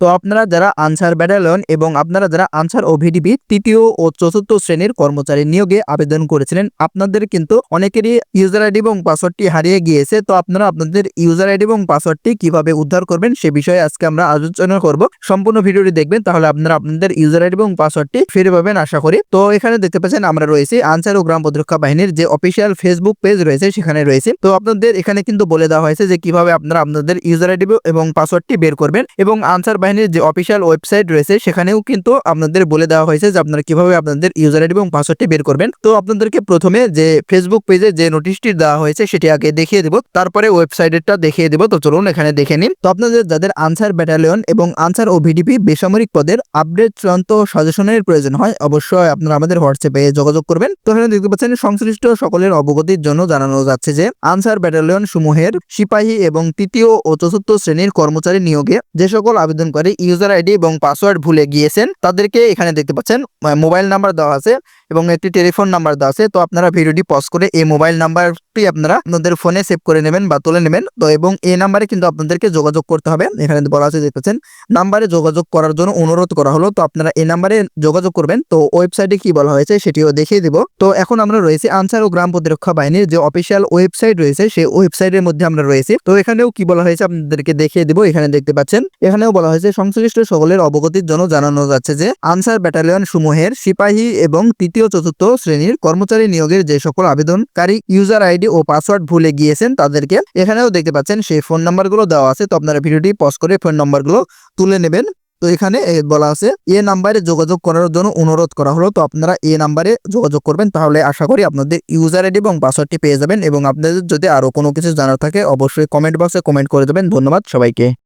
তো আপনারা যারা আনসার ব্যাটালিয়ন এবং আপনারা যারা আনসার ও ভিডিপি তৃতীয় ও চতুর্থ শ্রেণির কর্মচারী নিয়োগে আবেদন করেছিলেন, আপনাদের কিন্তু অনেকেরই ইউজার আইডি এবং পাসওয়ার্ডটি হারিয়ে গিয়েছে। তো আপনারা আপনাদের ইউজার আইডি এবং পাসওয়ার্ডটি কীভাবে উদ্ধার করবেন সে বিষয়ে আজকে আমরা আলোচনা করব। সম্পূর্ণ ভিডিওটি দেখবেন, তাহলে আপনারা আপনাদের ইউজার আইডি এবং পাসওয়ার্ডটি ফিরে পাবেন আশা করি। তো এখানে দেখতে পাচ্ছেন আমরা রয়েছি আনসার ও গ্রাম প্রতিরক্ষা বাহিনীর যে অফিসিয়াল ফেসবুক পেজ রয়েছে, সেখানে রয়েছে। তো আপনাদের এখানে কিন্তু বলে দেওয়া হয়েছে যে কীভাবে আপনারা আপনাদের ইউজার আইডি এবং পাসওয়ার্ডটি বের করবেন এবং আনসার বাহিনীর যে অফিসিয়াল ওয়েবসাইট রয়েছে, সেখানেও কিন্তু আপনাদের বলে দেওয়া হয়েছে যে আপনারা কীভাবে আপনাদের ইউজার আইডি এবং পাসওয়ার্ডটি বের করবেন। তো আপনাদেরকে প্রথমে যে ফেসবুক পেজে যে নোটিশটি দেওয়া হয়েছে, সেটি আগে দেখিয়ে দেবো। তারপরে ওয়েবসাইটটা দেখিয়ে দেবো। তো চলুন এখানে দেখে নিন তো আপনাদের যাদের আনসার ব্যাটালিয়ন এবং আনসার ও ভিডিপি বেসামরিক পদের আপডেট চূড়ান্ত সাজেশনের প্রয়োজন হয়, অবশ্যই আপনারা আমাদের হোয়াটসঅ্যাপে যোগাযোগ করবেন। তো এখানে দেখতে পাচ্ছেন, সংশ্লিষ্ট সকলের অবগতির জন্য জানানো যাচ্ছে যে, আনসার ব্যাটালিয়ন সমূহের সিপাহী এবং তৃতীয় ও চতুর্থ শ্রেণির কর্মচারী নিয়োগে যে সকল ইউজার আইডি এবং পাসওয়ার্ড ভুলে গিয়েছেন তাদেরকে এখানে দেখতে পাচ্ছেন মোবাইল নাম্বার দেওয়া আছে। এবং একটি টেলিফোন নাম্বার দেওয়া আছে। তো আপনারা ভিডিওটি পজ করে এই মোবাইল নাম্বারটি আপনারা আপনাদের ফোনে সেভ করে নেবেন বা তুলে নেবেন। তো এবং এই নাম্বারে কিন্তু আপনাদেরকে যোগাযোগ করতে হবে। এখানে বলা আছে, দেখতেছেন, নাম্বারে যোগাযোগ করার জন্য অনুরোধ করা হলো। তো আপনারা এই নাম্বারে যোগাযোগ করবেন। তো ওয়েবসাইটে কি বলা হয়েছে সেটিও দেখিয়ে দিব। তো এখন আমরা রয়েছি আনসার ও গ্রাম প্রতিরক্ষা বাহিনীর যে অফিসিয়াল ওয়েবসাইট রয়েছে, সেই ওয়েবসাইটের মধ্যে আমরা রয়েছি। তো এখানেও কি বলা হয়েছে আপনাদেরকে দেখিয়ে দিব। এখানে দেখতে পাচ্ছেন, এখানেও বলা হয়েছে, সংশ্লিষ্ট সকলের অবগতির জন্য জানানো যাচ্ছে যে, আনসার ব্যাটালিয়ন সমূহের সিপাহী এবং তৃতীয় চতুর্থ শ্রেণির কর্মচারী নিয়োগের যে সকল আবেদনকারী ইউজার আইডি ও পাসওয়ার্ড ভুলে গিয়েছেন তাদেরকে এখানেও দেখতে পাচ্ছেন সেই ফোন নাম্বারগুলো দেওয়া আছে। তো আপনারা ভিডিওটি পজ করে ফোন নাম্বারগুলো তুলে নেবেন। তো এখানে বলা আছে, এ নাম্বারে যোগাযোগ করার জন্য অনুরোধ করা হলো। তো আপনারা এ নাম্বারে যোগাযোগ করবেন তাহলে আশা করি আপনাদের ইউজার আইডি এবং পাসওয়ার্ডটি পেয়ে যাবেন এবং আপনাদের যদি আরও কোনো কিছু জানার থাকে অবশ্যই কমেন্ট বক্সে কমেন্ট করে দেবেন। ধন্যবাদ সবাইকে।